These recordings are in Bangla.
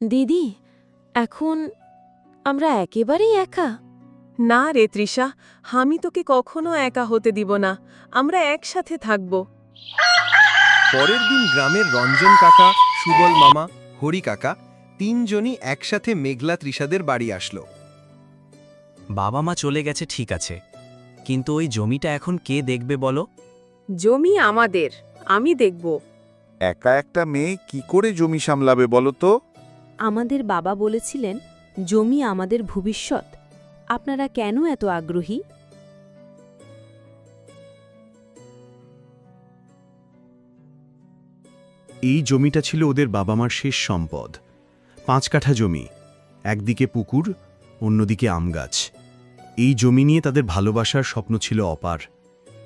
দিদি এখন আমরা একেবারেই একা। না রে তৃষা আমি তোকে কখনো একা হতে দিব না আমরা একসাথে থাকব। পরের দিন গ্রামের রঞ্জন কাকা সুবল মামা হরি কাকা তিনজনই একসাথে মেঘলা তৃষাদের বাড়ি আসলো। বাবা মা চলে গেছে ঠিক আছে কিন্তু ওই জমিটা এখন কে দেখবে বলো? জমি আমাদের আমি দেখব। একা একটা মেয়ে কি করে জমি সামলাবে বলো তো? আমাদের বাবা বলেছিলেন জমি আমাদের ভবিষ্যৎ। আপনারা কেন এত আগ্রহী? এই জমিটা ছিল ওদের বাবা মার শেষ সম্পদ। পাঁচ কাঠা জমি একদিকে পুকুর অন্যদিকে আম গাছ। এই জমি নিয়ে তাদের ভালোবাসার স্বপ্ন ছিল অপার।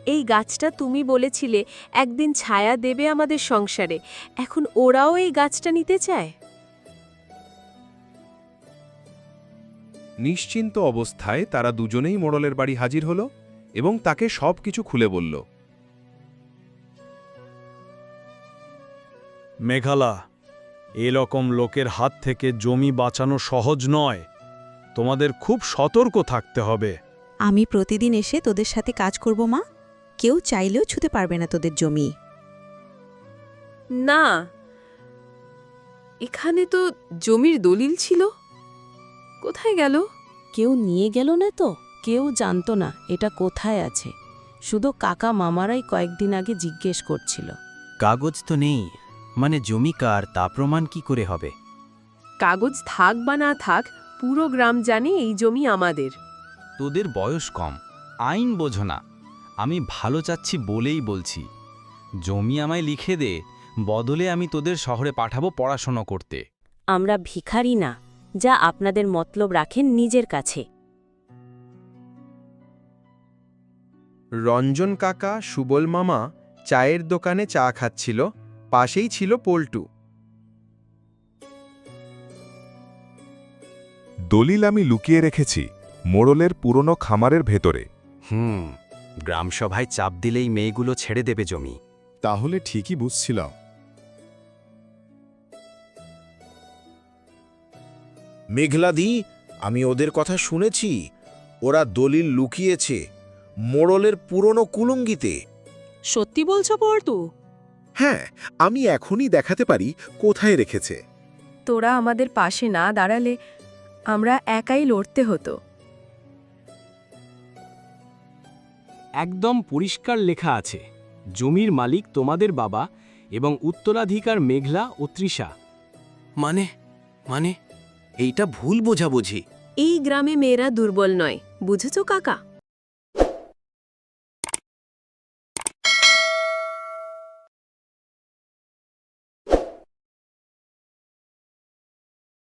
এই গাছটা তুমি বলেছিলে একদিন ছায়া দেবে আমাদের সংসারে। এখন ওরাও এই গাছটা নিতে চায়? নিশ্চিন্ত অবস্থায় তারা দুজনেই মোড়লের বাড়ি হাজির হল এবং তাকে সব কিছু খুলে বলল। মেঘালা এরকম লোকের হাত থেকে জমি বাঁচানো সহজ নয়। তোমাদের খুব সতর্ক থাকতে হবে। আমি প্রতিদিন এসে তোদের সাথে কাজ করব মা। কেউ চাইলেও ছুতে পারবে না তোদের জমি। না এখানে তো জমির দলিল ছিল। কোথায় গেল? কেউ নিয়ে গেল না তো? কেউ জানতো না এটা কোথায় আছে। শুধু কাকা মামারাই কয়েকদিন আগে জিজ্ঞেস করছিল। কাগজ তো নেই। মানে জমি কার তা প্রমাণ কি করে হবে? কাগজ থাক বা না থাক পুরো গ্রাম জানে এই জমি আমাদের। তোদের বয়স কম। আইন বোঝো না। আমি ভালো চাচ্ছি বলেই বলছি। জমি আমায় লিখে দে। বদলে আমি তোদের শহরে পাঠাবো পড়াশোনা করতে। আমরা ভিখারি না। যা আপনাদের মতলব রাখেন নিজের কাছে। রঞ্জন কাকা সুবল মামা চায়ের দোকানে চা খাচ্ছিল পাশেই ছিল পল্টু। দলিল আমি লুকিয়ে রেখেছি মোড়লের পুরনো খামারের ভেতরে। হুম গ্রামসভায় চাপ দিলেই মেয়েগুলো ছেড়ে দেবে জমি। তাহলে ঠিকই বুঝছিলাম। মেঘলাদি আমি ওদের কথা শুনেছি। ওরা দলিল লুকিয়েছে মোড়লের পুরনো কুলুঙ্গিতে। সত্যি বলছো পড়তু হ্যাঁ আমি এখনই দেখাতে পারি কোথায় রেখেছে। তোরা আমাদের পাশে না দাঁড়ালে আমরা একাই লড়তে হতো। একদম পরিষ্কার লেখা আছে জমির মালিক তোমাদের বাবা এবং উত্তরাধিকার মেঘলা ও তৃষা। মানে মানে? এইটা ভুল বোঝাবুঝি। এই গ্রামে মেয়েরা দুর্বল নয় বুঝেছ কাকা?